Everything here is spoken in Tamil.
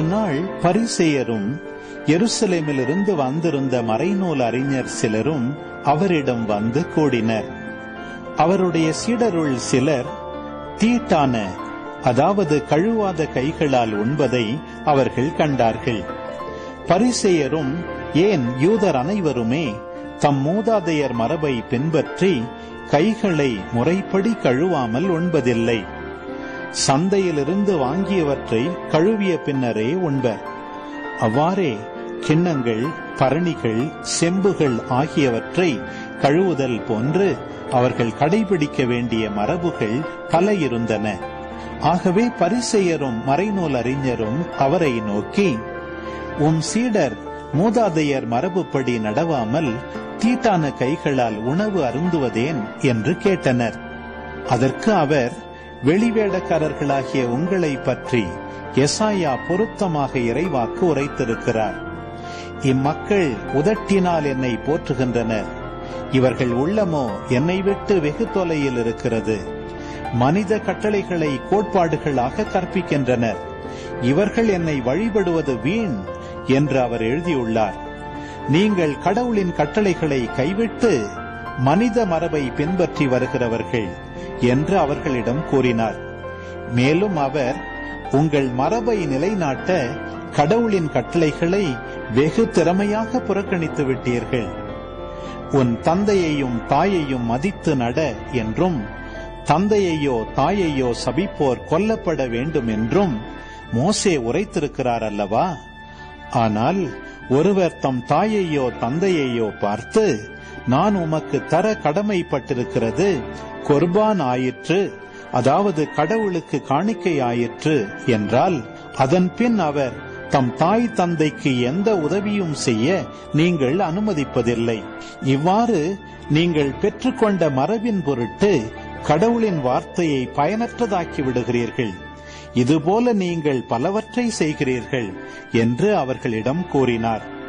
நாள் பரிசேயரும் எருசலேமிலிருந்து வந்திருந்த மறைநூல் அறிஞர் சிலரும் அவரிடம் வந்து கூடினர். அவருடைய சீடருள் சிலர் தீட்டான அதாவது கழுவாத கைகளால் உண்பதை அவர்கள் கண்டார்கள். பரிசெயரும் ஏன் யூதர் அனைவருமே தம் மூதாதையர் மரபை பின்பற்றி கைகளை முறைப்படி கழுவாமல் உண்பதில்லை. சந்தையிலிருந்து வாங்கியவற்றை கழுவிய பின்னரே உண்பர் அவ்வாறே கிண்ணங்கள் பரணிகள் செம்புகள் ஆகியவற்றை கழுவுதல் போன்று அவர்கள் கடைபிடிக்க வேண்டிய மரபுகள் பல இருந்தன. ஆகவே பரிசெயரும் மறைநூல் அறிஞரும் அவரை நோக்கி உம் சீடர் மூதாதையர் மரபுப்படி நடவாமல் தீட்டான கைகளால் உணவு அருந்துவதேன்? என்று கேட்டனர். அதற்கு அவர் வெளிவேடக்காரர்களாகிய உங்களை பற்றி எசாயா பொருத்தமாக இறைவாக்கு உரைத்திருக்கிறார். இம்மக்கள் உதட்டினால் என்னை போற்றுகின்றனர். இவர்கள் உள்ளமோ என்னை விட்டு வெகு தொலையில் இருக்கிறது. மனித கட்டளைகளை கோட்பாடுகளாக கற்பிக்கின்றனர். இவர்கள் என்னை வழிபடுவது வீண் என்று அவர் எழுதியுள்ளார். நீங்கள் கடவுளின் கட்டளைகளை கைவிட்டு மனித மரபை பின்பற்றி வருகிறவர்கள். என்று அவர்களிடம் கூறினார். மேலும் அவர் உங்கள் மரபை நிலைநாட்ட கடவுளின் கட்டளைகளை வெகு திறமையாக புறக்கணித்து விட்டீர்கள். உன் தந்தையையும் தாயையும் மதித்து நட என்றும் தந்தையையோ தாயையோ சபிப்போர் கொல்லப்பட வேண்டும் என்றும் மோசே உரைத்திருக்கிறார் அல்லவா? ஆனால் ஒருவர் தம் தாயையோ தந்தையையோ பார்த்து நான் உமக்கு தர கடமைப்பட்டிருக்கிறது கொர்பான் ஆயிற்று அதாவது கடவுளுக்கு காணிக்கை ஆயிற்று என்றால் அதன் பின் அவர் தம் தாய் தந்தைக்கு எந்த உதவியும் செய்ய நீங்கள் அனுமதிப்பதில்லை. இவ்வாறு நீங்கள் பெற்றுக்கொண்ட மரபின் பொருட்டு கடவுளின் வார்த்தையை பயனற்றதாக்கி விடுகிறீர்கள். இதுபோல நீங்கள் பலவற்றை செய்கிறீர்கள் என்று அவர்களிடம் கூறினார்.